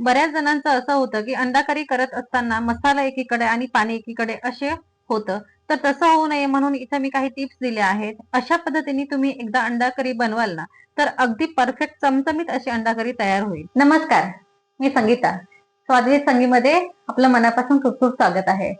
बऱ्याच जणांचं असं होतं की अंडाकरी करत असताना मसाला एकीकडे आणि पाणी एकीकडे असे होतं. तर तसं होऊ नये म्हणून इथं मी काही टिप्स दिल्या आहेत. अशा पद्धतीने तुम्ही एकदा अंडाकरी बनवाल ना तर अगदी परफेक्ट चमचमीत अशी अंडाकरी तयार होईल. नमस्कार मी संगीता. स्वादिष्ट संगीमध्ये आपलं मनापासून खूप खूप स्वागत आहे.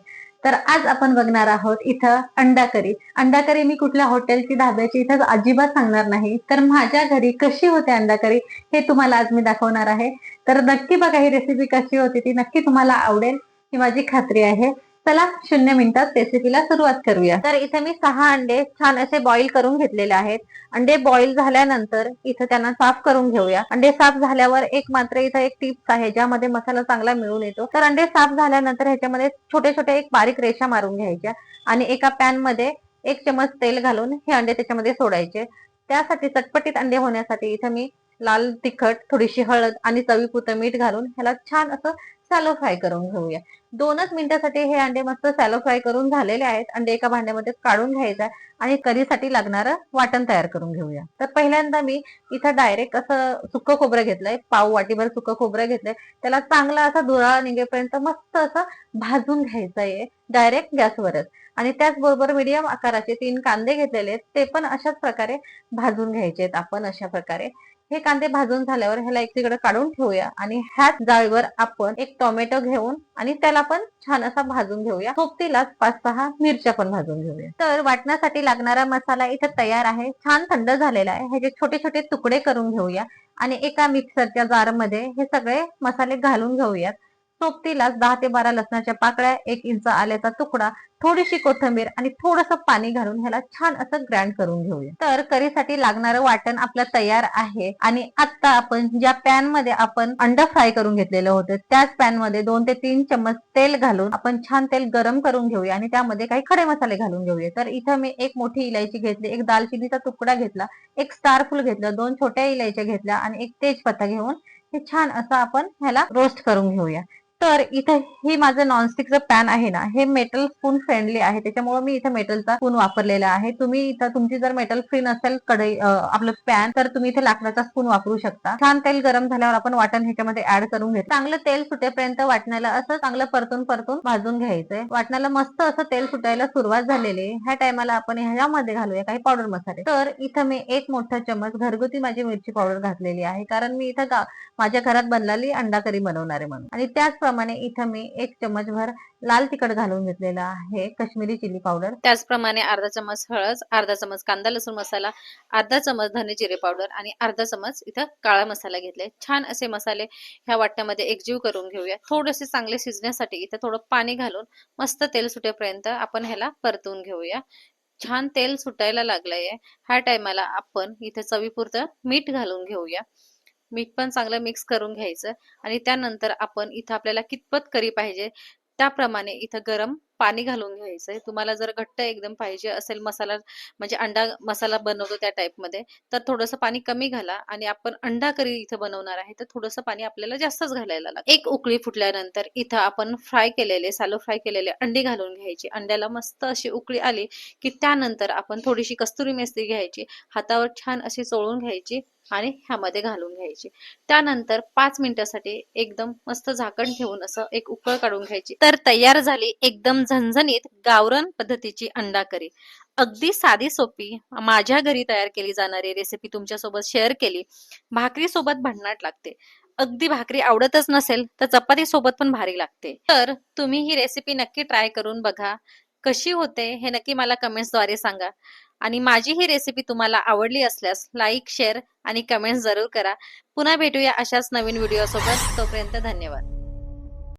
तर आज आपण बघणार आहोत इथं अंडा करी अंडा करी मी कुठल्या हॉटेलची धाब्याची इथं अजिबात सांगणार नाही. तर माझ्या घरी कशी होते अंडा करी हे तुम्हाला आज मी दाखवणार आहे. तर नक्की बघा ही रेसिपी कशी होती ती नक्की तुम्हाला आवडेल ही माझी खात्री आहे. चला शून्य मिनिटात रेसिपीला सुरुवात करूया. तर इथे मी सहा अंडे छान असे बॉईल करून घेतलेले आहेत. अंडे बॉईल झाल्यानंतर इथं त्यांना साफ करून घेऊया. अंडे साफ झाल्यावर एक मात्र इथं एक टिप्स आहे ज्यामध्ये मसाला चांगला मिळून येतो. तर अंडे साफ झाल्यानंतर ह्याच्यामध्ये छोटे छोटे एक बारीक रेषा मारून घ्यायच्या आणि एका पॅनमध्ये एक चमच तेल घालून हे अंडे त्याच्यामध्ये सोडायचे. त्यासाठी चटपटीत अंडे होण्यासाठी इथे मी लाल तिखट थोडीशी हळद आणि चवीपुरतं मीठ घालून ह्याला छान असं सॅलो फ्राय करून घेऊया. दोनच मिनिटासाठी हे अंडे मस्त सॅलो फ्राय करून झालेले आहेत. अंडे एका भांड्यामध्ये काढून घ्यायचं आहे आणि करीसाठी लागणारं वाटण तयार करून घेऊया. तर पहिल्यांदा मी इथं डायरेक्ट असं सुकं खोबरं घेतलंय. पाव वाटीभर सुकं खोबरं घेतलंय. त्याला चांगला असा धुराळा निघेपर्यंत मस्त असं भाजून घ्यायचं आहे डायरेक्ट गॅसवरच. आणि त्याचबरोबर मीडियम आकाराचे तीन कांदे घेतलेले आहेत. ते पण अशाच प्रकारे भाजून घ्यायचे आहेत आपण अशा प्रकारे. हे कांदे भाजून झाल्यावर ह्याला एक तिकडे काढून ठेवूया. आणि ह्याच जाळीवर आपण एक टोमॅटो घेऊन आणि त्याला पण छान असा भाजून घेऊया. सोबतीलाच पाच सहा मिरच्या पण भाजून घेऊया. तर वाटण्यासाठी लागणारा मसाला इथे तयार आहे. छान थंड झालेला आहे. ह्याचे छोटे छोटे तुकडे करून घेऊया. आणि एका मिक्सरच्या जारमध्ये हे सगळे मसाले घालून घेऊयात. सोबतीलाच दहा ते बारा लसणाच्या पाकळ्या एक इंच आल्याचा तुकडा थोडीशी कोथिंबीर आणि थोडंसं पाणी घालून ह्याला छान असं ग्राइंड करून घेऊया. तर करीसाठी लागणारं वाटण आपलं तयार आहे आणि आता आपण ज्या पॅनमध्ये आपण अंडा फ्राय करून घेतलेलं होतं त्याच पॅनमध्ये दोन ते तीन चम्मच तेल घालून आपण छान तेल गरम करून घेऊया आणि त्यामध्ये काही खडे मसाले घालून घेऊया. तर इथं मी एक मोठी इलायची घेतली एक दालचिनीचा तुकडा घेतला एक स्टार फुल घेतलं दोन छोट्या इलायच्या घेतल्या आणि एक तेजपत्ता घेऊन हे छान असं आपण ह्याला रोस्ट करून घेऊया. तर इथे हे माझं नॉनस्टिकचं पॅन आहे ना हे मेटल स्पून फ्रेंडली आहे. त्याच्यामुळे मी इथे मेटलचा स्पून वापरलेला आहे. तुम्ही इथं तुमची जर मेटल फ्री नसेल कढई आपलं पॅन तर तुम्ही इथे लाकडाचा स्पून वापरू शकता. छान तेल गरम झाल्यावर आपण वाटण ह्याच्यामध्ये ऍड करून घेतो. चांगलं तेल सुटेपर्यंत वाटण्याला असं चांगलं परतून परतून भाजून घ्यायचंय वाटण्याला मस्त असं तेल सुटायला सुरुवात झालेली आहे. ह्या टायमाला आपण ह्यामध्ये घालूया काही पावडर मसाले. तर इथं मी एक मोठा चमच घरगुती माझी मिरची पावडर घातलेली आहे. कारण मी इथं माझ्या घरात बनलेली अंडा करी बनवणार आहे म्हणून. आणि त्याचप्रमाणे इथं मी एक चमच भर लाल तिखट घालून घेतलेला आहे काश्मीरी चिली पावडर. त्याचप्रमाणे अर्धा चमच हळद अर्धा चमच कांदा लसूण मसाला अर्धा चमच धने जिरे पावडर आणि अर्धा चमच इथं काळा मसाला घेतलाय. छान असे मसाले ह्या वाटण्यामध्ये एकजीव करून घेऊया. थोडेसे चांगले शिजण्यासाठी इथं थोडं पाणी घालून मस्त तेल सुटेपर्यंत आपण ह्याला परतून घेऊया. छान तेल सुटायला लागलंय. ह्या टायमाला आपण इथे चवीपुरतं मीठ घालून घेऊया. मीठ पण चांगलं मिक्स करून घ्यायचं आणि त्यानंतर आपण इथं आपल्याला कितपत करी पाहिजे त्याप्रमाणे इथं गरम पाणी घालून घ्यायचंय. तुम्हाला जर घट्ट एकदम पाहिजे असेल मसाला म्हणजे अंडा मसाला बनवतो त्या टाईपमध्ये तर थोडंसं पाणी कमी घाला आणि आपण अंडा करी इथं बनवणार आहे तर थोडंसं पाणी आपल्याला जास्तच घालायला लागतं. एक उकळी फुटल्यानंतर इथं आपण फ्राय केलेले सालो फ्राय केलेले अंडी घालून घ्यायची. अंड्याला मस्त अशी उकळी आली की त्यानंतर आपण थोडीशी कस्तुरी मेथी घ्यायची. हातावर छान अशी चोळून घ्यायची. आणि ह्यामध्ये घालून घ्यायची. त्यानंतर पाच मिनिटासाठी एकदम मस्त झाकण ठेवून असं एक उकळ काढून घ्यायची. तर तयार झाली एकदम झणझणीत गावरण पद्धतीची अंडा करी. अगदी साधी सोपी माझ्या घरी तयार केली जाणारी रेसिपी तुमच्यासोबत शेअर केली. भाकरी सोबत भन्नाट लागते. अगदी भाकरी आवडतच नसेल तर चपाती सोबत पण भारी लागते. तर तुम्ही ही रेसिपी नक्की ट्राय करून बघा. कशी होते हे नक्की मला कमेंट्सद्वारे सांगा. आणि माझी ही रेसिपी तुम्हाला आवडली असल्यास लाईक शेअर आणि कमेंट्स जरूर करा. पुन्हा भेटूया अशाच नवीन व्हिडिओ सोबत. तोपर्यंत धन्यवाद.